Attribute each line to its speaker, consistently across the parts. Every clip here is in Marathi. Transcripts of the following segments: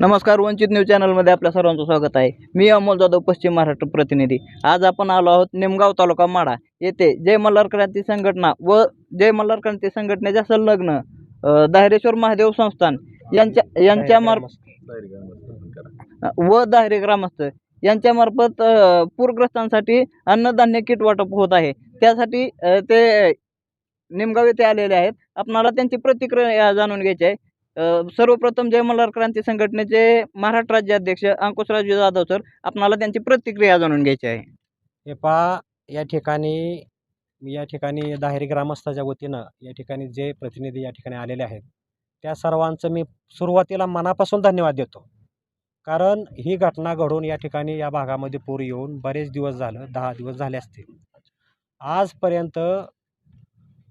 Speaker 1: नमस्कार वंचित न्यूज चॅनलमध्ये आपल्या सर्वांचं स्वागत आहे. मी अमोल जाधव पश्चिम महाराष्ट्र प्रतिनिधी. आज आपण आलो आहोत निमगाव तालुका माडा येथे जय मल्हार क्रांती संघटना व जय मल्हार क्रांती संघटनेच्या संलग्न दाहिरेश्वर दायरेश्वर महादेव संस्थान यांच्या यांच्या मार्फत व दाहिरे ग्रामस्थ यांच्यामार्फत पूरग्रस्तांसाठी अन्नधान्य किट वाटप होत आहे. त्यासाठी ते निमगाव येथे आलेले आहेत. आपणाला त्यांची प्रतिक्रिया जाणून घ्यायची आहे. सर्वप्रथम जय मल्हार क्रांती संघटनेचे महाराष्ट्र राज्याध्यक्ष अंकुशराज जाधव सर आपणाला त्यांची प्रतिक्रिया जाणून घ्यायची आहे.
Speaker 2: हे पा या ठिकाणी मी या ठिकाणी दाहेरी ग्रामस्थाच्या वतीनं या ठिकाणी जे प्रतिनिधी या ठिकाणी आलेले आहेत त्या सर्वांचं मी सुरुवातीला मनापासून धन्यवाद देतो. कारण ही घटना घडून या ठिकाणी या भागामध्ये पूर येऊन बरेच दिवस झालं दहा दिवस झाले असतील. आजपर्यंत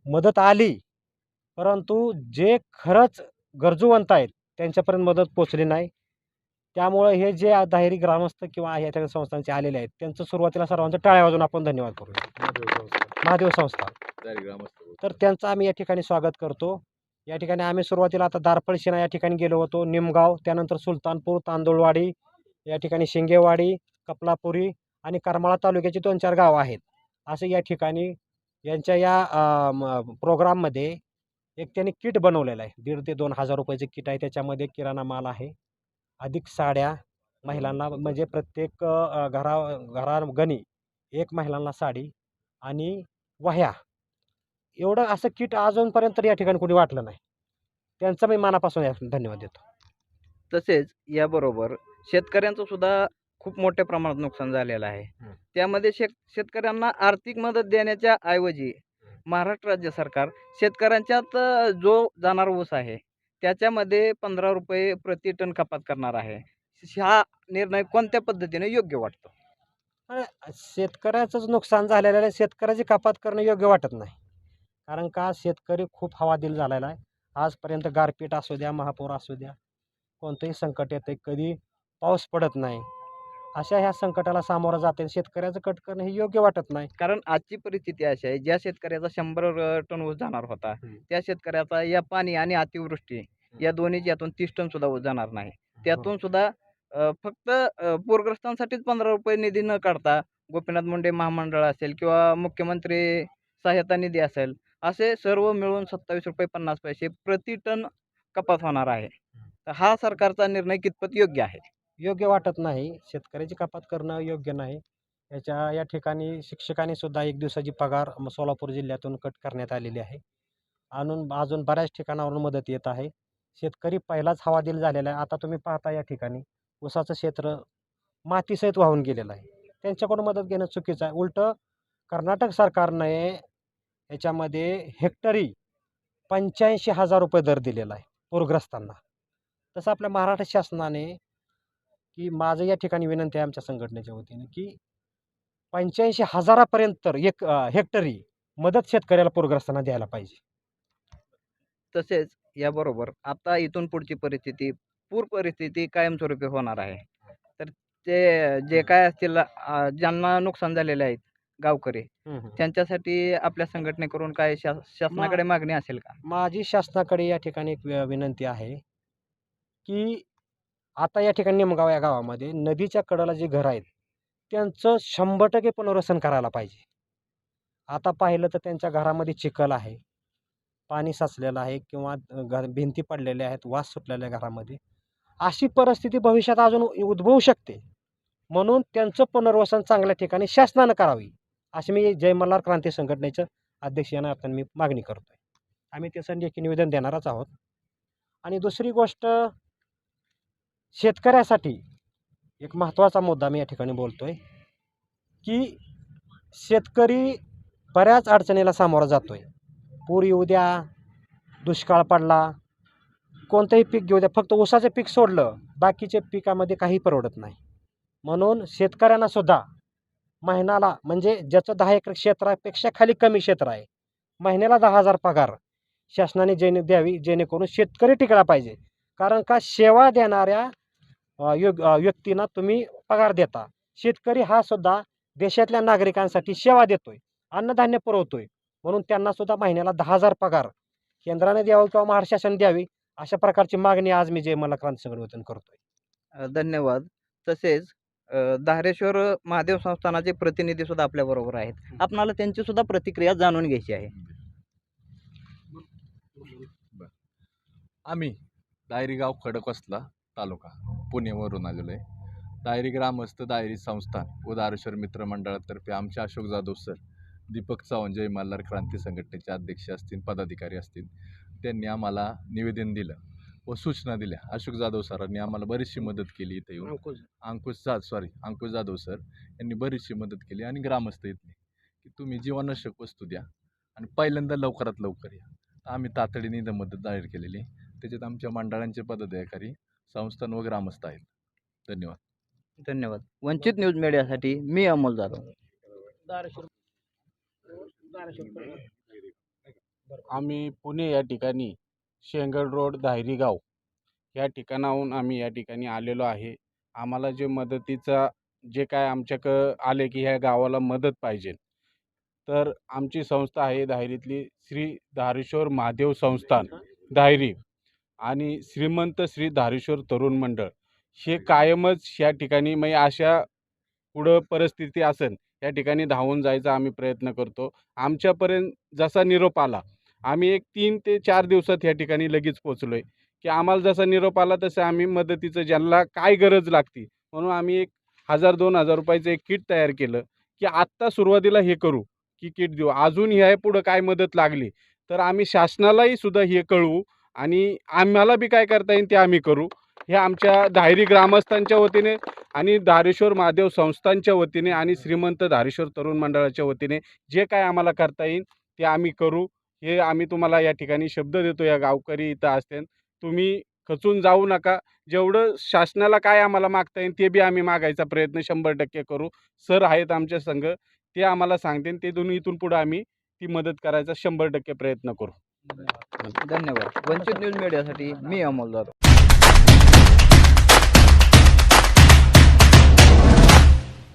Speaker 2: मदत आली. परंतु जे खरंच गरजूवंत आहेत त्यांच्यापर्यंत मदत पोचली नाही. त्यामुळं हे जे दाहेरी ग्रामस्थ किंवा ह्या संस्थांचे आलेले आहेत त्यांचं सुरुवातीला सर्वांचं टाळ्या वाजून आपण धन्यवाद करू. महादेव संस्था. तर त्यांचं आम्ही या ठिकाणी स्वागत करतो. या ठिकाणी आम्ही सुरुवातीला आता दारपळशिना या ठिकाणी गेलो होतो निमगाव त्यानंतर सुलतानपूर तांदूळवाडी या ठिकाणी शिंगेवाडी कपलापुरी आणि करमाळा तालुक्याची दोन चार गावं आहेत. असं या ठिकाणी यांच्या या प्रोग्राममध्ये एक त्यांनी किट बनवलेलं आहे. दीड ते दोन हजार रुपयाचं किट आहे. त्याच्यामध्ये किराणा माल आहे. अधिक साड्या महिलांना म्हणजे प्रत्येक घरा घरागणी एक महिलांना साडी आणि वह्या. एवढं असं किट अजूनपर्यंत या ठिकाणी कोणी वाटलं नाही. त्यांचा मी मनापासून धन्यवाद देतो.
Speaker 1: तसेच याबरोबर शेतकऱ्यांचं सुद्धा खूप मोठ्या प्रमाणात नुकसान झालेलं आहे. त्यामध्ये शेत शेतकऱ्यांना आर्थिक मदत देण्याच्या ऐवजी महाराष्ट्र राज्य सरकार शेतकऱ्यांच्यात जो जाणार ऊस आहे त्याच्यामध्ये पंधरा रुपये प्रति टन कपात करणार आहे. हा निर्णय कोणत्या पद्धतीने योग्य वाटतो?
Speaker 2: शेतकऱ्याचंच नुकसान झालेलं आहे. शेतकऱ्याची कपात करणं योग्य वाटत नाही. कारण का? शेतकरी खूप हवादिल झालेला आहे. आजपर्यंत गारपीट असू द्या महापूर असू द्या कोणतंही संकट येतं कधी पाऊस पडत नाही. अशा ह्या संकटाला सामोरं जाते शेतकऱ्याचं कट करणं हे योग्य वाटत नाही.
Speaker 1: कारण आजची परिस्थिती अशी आहे ज्या शेतकऱ्याचा शंभर टन ऊस जाणार होता. त्या शेतकऱ्याचा या पाणी आणि अतिवृष्टी या दोन्ही यातून तीस टन सुद्धा ऊस जाणार नाही. त्यातून सुद्धा फक्त पूरग्रस्तांसाठीच पंधरा रुपये निधी न काढता गोपीनाथ मुंडे महामंडळ असेल किंवा मुख्यमंत्री सहायता निधी असेल असे सर्व मिळून सत्तावीस रुपये पन्नास पैसे प्रति टन कपात होणार आहे. तर हा सरकारचा निर्णय कितपत योग्य आहे?
Speaker 2: योग्य वाटत नाही. शेतकऱ्याची कपात करणं योग्य नाही. याच्या या ठिकाणी शिक्षकांनी सुद्धा एक दिवसाची पगार सोलापूर जिल्ह्यातून कट करण्यात आलेली आहे. आणून अजून बऱ्याच ठिकाणावरून मदत येत आहे. शेतकरी पहिलाच हवादिल झालेला आहे. आता तुम्ही पाहता या ठिकाणी ऊसाचं क्षेत्र मातीसहित वाहून गेलेलं आहे. त्यांच्याकडून मदत घेणं चुकीचं आहे. उलटं कर्नाटक सरकारने याच्यामध्ये हेक्टरी पंच्याऐंशी हजार रुपये दर दिलेला आहे पूरग्रस्तांना. तसं आपल्या महाराष्ट्र शासनाने की माझं या ठिकाणी विनंती आहे आमच्या संघटनेच्या वतीने की पंच्याऐंशी हजारापर्यंत तर एक हेक्टरी मदत शेतकऱ्याला पूरग्रस्तांना द्यायला पाहिजे.
Speaker 1: तसेच याबरोबर आता इथून पुढची परिस्थिती पूर परिस्थिती कायमस्वरूपी होणार आहे. तर ते जे काय असतील अ, ज्यांना नुकसान झालेले आहेत गावकरी त्यांच्यासाठी आपल्या संघटनेकडून काय शा शासनाकडे मागणी असेल का?
Speaker 2: माझी शासनाकडे या ठिकाणी एक वि- विनंती आहे की आता या ठिकाणी निमगाव या गावामध्ये नदीच्या कडेला जे घरं आहेत त्यांचं शंभर टक्के पुनर्वसन करायला पाहिजे. आता पाहिलं तर त्यांच्या घरामध्ये चिखल आहे पाणी साचलेलं आहे किंवा घर भिंती पडलेल्या आहेत वास सुटलेल्या आहे घरामध्ये. अशी परिस्थिती भविष्यात अजून उद्भवू शकते. म्हणून त्यांचं पुनर्वसन चांगल्या ठिकाणी शासनानं करावी अशी मी जयमल्हार क्रांती संघटनेचं अध्यक्ष या नात्याने मी मागणी करतो आहे आम्ही त्याचं देखील निवेदन देणारच आहोत. आणि दुसरी गोष्ट शेतकऱ्यासाठी एक महत्त्वाचा मुद्दा मी या ठिकाणी बोलतो आहे की शेतकरी बऱ्याच अडचणीला सामोरा जातो आहे पूर येऊ द्या दुष्काळ पडला कोणतंही पीक घेऊ द्या फक्त ऊसाचं पीक सोडलं बाकीचे पिकामध्ये काही परवडत नाही. म्हणून शेतकऱ्यांनासुद्धा महिन्याला म्हणजे ज्याचं दहा एकर क्षेत्रापेक्षा खाली कमी क्षेत्र आहे महिन्याला दहा हजार पगार शासनाने जेणे द्यावी जेणेकरून शेतकरी टिकला पाहिजे. कारण का सेवा देणाऱ्या युग व्यक्तींना तुम्ही पगार देता. शेतकरी हा सुद्धा देशातल्या नागरिकांसाठी सेवा देतोय अन्नधान्य पुरवतोय. म्हणून त्यांना सुद्धा महिन्याला दहा हजार पगार. केंद्राने द्यावं किंवा महाराष्ट्र शासन द्यावी अशा प्रकारची मागणी आज मी जय मला क्रांती संघटन वतीनं करतोय
Speaker 1: धन्यवाद. तसेच धारेश्वर महादेव संस्थानाचे प्रतिनिधी सुद्धा आपल्या बरोबर आहेत. आपणाला त्यांची सुद्धा प्रतिक्रिया जाणून घ्यायची आहे.
Speaker 3: आम्ही दायरी गाव खडकवासला तालुका. पुणेवरून आलेलो आहे. दायरी ग्रामस्थ दायरी संस्थान व दारेश्वर मित्र मंडळातर्फे आमचे अशोक जाधव सर दीपक चव्हाण जय मल्हार क्रांती संघटनेचे अध्यक्ष असतील पदाधिकारी असतील त्यांनी आम्हाला निवेदन दिलं व सूचना दिल्या. अशोक जाधव सरांनी आम्हाला बरीचशी मदत केली इथे येऊन. अंकुश जा. सॉरी अंकुश जाधव सर यांनी बरीचशी मदत केली आणि ग्रामस्थ इथले की तुम्ही जीवनावश्यक वस्तू द्या आणि पहिल्यांदा लवकरात लवकर या. आम्ही तातडीने इथं मदत जाहीर केलेली त्याच्यात आमच्या मंडळांचे पदाधिकारी संस्थान व ग्रामस्थ आहेत. धन्यवाद.
Speaker 1: धन्यवाद. वंचित न्यूज मीडियासाठी मी अमोल जाधव.
Speaker 4: आम्ही पुणे या ठिकाणी शेंगड रोड धायरी गाव या ठिकाणाहून आम्ही या ठिकाणी आलेलो आहे. आम्हाला जे मदतीचा जे काय आमच्याक आले की ह्या गावाला मदत पाहिजे. तर आमची संस्था आहे धायरीतली श्री धारेश्वर महादेव संस्थान धायरी. आणि श्रीमंत श्री धारेश्वर तरुण मंडळ हे कायमच या ठिकाणी म्हणजे अशा पुढं परिस्थिती असेल या ठिकाणी धावून जायचा आम्ही प्रयत्न करतो. आमच्यापर्यंत जसा निरोप आला आम्ही एक तीन ते चार दिवसात या ठिकाणी लगेच पोचलो आहे की आम्हाला जसा निरोप आला तसं आम्ही मदतीचं ज्यांना काय गरज लागती म्हणून आम्ही एक हजार दोन हजार रुपयाचं एक किट तयार केलं की आत्ता सुरुवातीला हे करू की किट देऊ. अजून ह्या पुढं काय मदत लागली तर आम्ही शासनालाही सुद्धा हे कळवू आणि आम्हाला बी काय करता येईल ते आम्ही करू. हे आमच्या धायरी ग्रामस्थांच्या वतीने आणि धारेश्वर महादेव संस्थांच्या वतीने आणि श्रीमंत धारेश्वर तरुण मंडळाच्या वतीने जे काय आम्हाला करता येईल ते आम्ही करू. हे आम्ही तुम्हाला या ठिकाणी शब्द देतो या गावकरी इथं असतील तुम्ही खचून जाऊ नका. जेवढं शासनाला काय आम्हाला मागता येईल ते बी आम्ही मागायचा प्रयत्न शंभर टक्के करू. सर आहेत आमच्या संघ ते आम्हाला सांगतील ते दोन्ही इथून पुढं आम्ही ती मदत करायचा शंभर टक्के प्रयत्न करू.
Speaker 1: धन्यवाद. वंचित न्यूज मीडियासाठी मी अमोल जाधव